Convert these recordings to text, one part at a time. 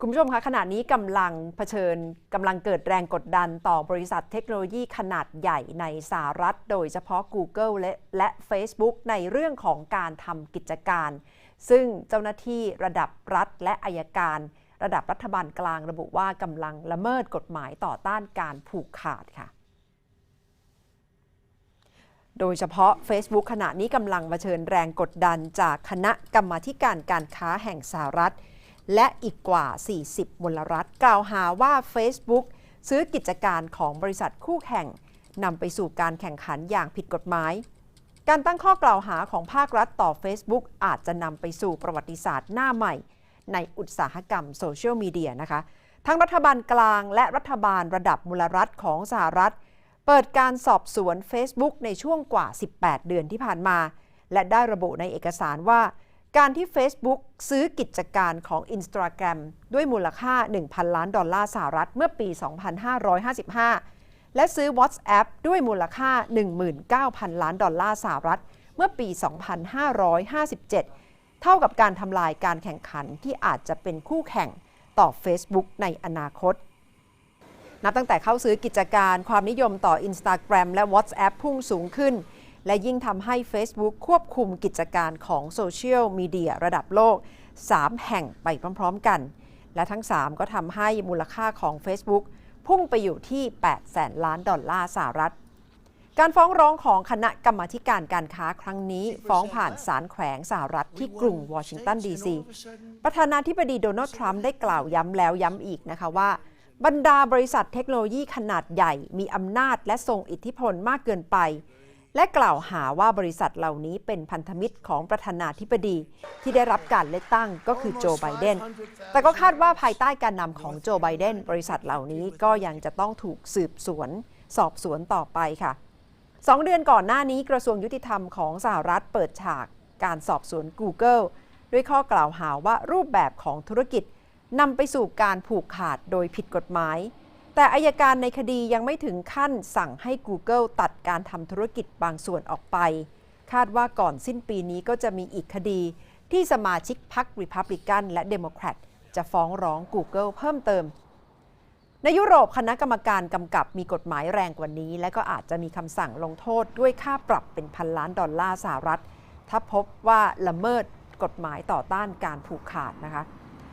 คุณผู้ชมคะขณะนี้กำลังเผชิญกำลังเกิดแรงกดดันต่อบริษัทเทคโนโลยีขนาดใหญ่ในสหรัฐ โดยเฉพาะ Google และและ Facebook ในเรื่องของการทำกิจการ ซึ่งเจ้าหน้าที่ระดับรัฐและอายการ ระดับรัฐบาลกลางระบุว่ากำลังละเมิดกฎหมายต่อต้านการผูกขาดค่ะ โดยเฉพาะ Facebook ขณะนี้กำลังเผชิญแรงกดดันจากคณะกรรมาธิการการค้าแห่งสหรัฐ และอีกกว่า 40 มลรัฐ กล่าวหาว่า Facebook ซื้อกิจการของบริษัทคู่แข่งนำไปสู่การแข่งขันอย่างผิดกฎหมาย การตั้งข้อกล่าวหาของภาครัฐต่อ Facebook อาจจะนำไปสู่ประวัติศาสตร์หน้าใหม่ ในอุตสาหกรรมโซเชียลมีเดียนะคะ ทั้งรัฐบาลกลางและรัฐบาลระดับมูลรัฐของสหรัฐ เปิดการสอบสวน Facebook ในช่วงกว่า 18 เดือนที่ผ่านมา และได้ระบุในเอกสารว่า การที่ Facebook ซื้อกิจการของ Instagram ด้วยมูลค่า 1,000 ล้านดอลลาร์สหรัฐเมื่อปี 2555 และซื้อ WhatsApp ด้วยมูลค่า 19,000 ล้านดอลลาร์สหรัฐเมื่อปี 2557 เท่ากับการทำลายการแข่งขันที่อาจจะเป็นคู่แข่งต่อ Facebook ในอนาคต นับตั้งแต่เข้าซื้อกิจการความนิยมต่อ Instagram และ WhatsApp พุ่งสูงขึ้น และยิ่งทำให้ Facebook ควบคุมกิจการของโซเชียลมีเดียระดับโลก 3 แห่งไปพร้อมๆกัน และทั้ง 3 ก็ทำให้มูลค่าของ Facebook พุ่งไปอยู่ที่ 8 แสนล้านดอลลาร์สหรัฐ การฟ้องร้องของคณะกรรมาการการค้าครั้งนี้ ฟ้องผ่านศาลแขวงสหรัฐที่กรุงวอชิงตันดีซี ประธานาธิบดีโดนัลด์ทรัมป์ได้กล่าวย้ำแล้วย้ำอีกนะคะว่า บรรดาบริษัทเทคโนโลยีขนาดใหญ่ มีอำนาจและทรงอิทธิพลมากเกินไป และกล่าวหาว่าบริษัทเหล่านี้เป็นพันธมิตรของประธานาธิบดีที่ได้รับการเลือกตั้งก็คือโจไบเดน แต่ก็คาดว่าภายใต้การนำของโจไบเดน บริษัทเหล่านี้ก็ยังจะต้องถูกสืบสวน สอบสวนต่อไปค่ะสองเดือนก่อนหน้านี้กระทรวงยุติธรรมของสหรัฐเปิดฉากการสอบสวน Google ด้วยข้อกล่าวหาว่ารูปแบบของธุรกิจนำไปสู่การผูกขาดโดยผิดกฎหมาย แต่อายการในคดียังไม่ถึงขั้นสั่งให้ Google ตัดการทำธุรกิจบางส่วนออกไป คาดว่าก่อนสิ้นปีนี้ก็จะมีอีกคดีที่สมาชิกพรรคริพับลิกันและเดโมแครตจะฟ้องร้อง Google เพิ่มเติม ในยุโรปคณะกรรมการกำกับมีกฎหมายแรงกว่านี้ และก็อาจจะมีคำสั่งลงโทษด้วยค่าปรับเป็นพันล้านดอลลาร์สหรัฐ ถ้าพบว่าละเมิดกฎหมายต่อต้านการผูกขาดนะคะ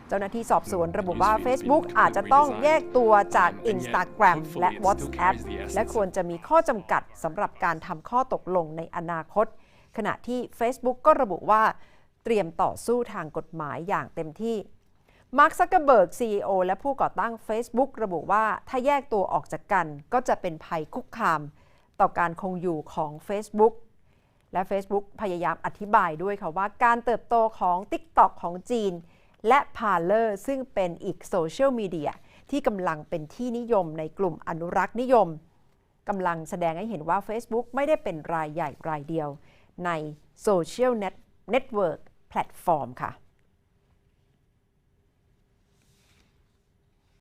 เจ้าหน้าที่สอบสวนระบุว่า Facebook อาจจะต้องแยกตัวจาก Instagram และ WhatsApp และควรจะมีข้อจำกัดสำหรับการทำข้อตกลงในอนาคต ขณะที่ Facebook ก็ระบุว่าเตรียมต่อสู้ทางกฎหมายอย่างเต็มที่มาร์คซักเกอร์เบิร์ก CEO และผู้ก่อตั้ง Facebook ระบุว่าถ้าแยกตัวออกจากกันก็จะเป็นภัยคุกคาม ต่อการคงอยู่ของ Facebook และ Facebook พยายามอธิบายด้วยค่ะว่าการเติบโตของ TikTok ของจีน และ Parler ซึ่งเป็นอีกโซเชียลมีเดียที่กำลังเป็นที่นิยมในกลุ่มอนุรักษ์นิยมกำลังแสดงให้เห็นว่า Facebook ไม่ได้เป็นรายใหญ่รายเดียว ในโซเชียลเน็ตเวิร์กแพลตฟอร์มค่ะ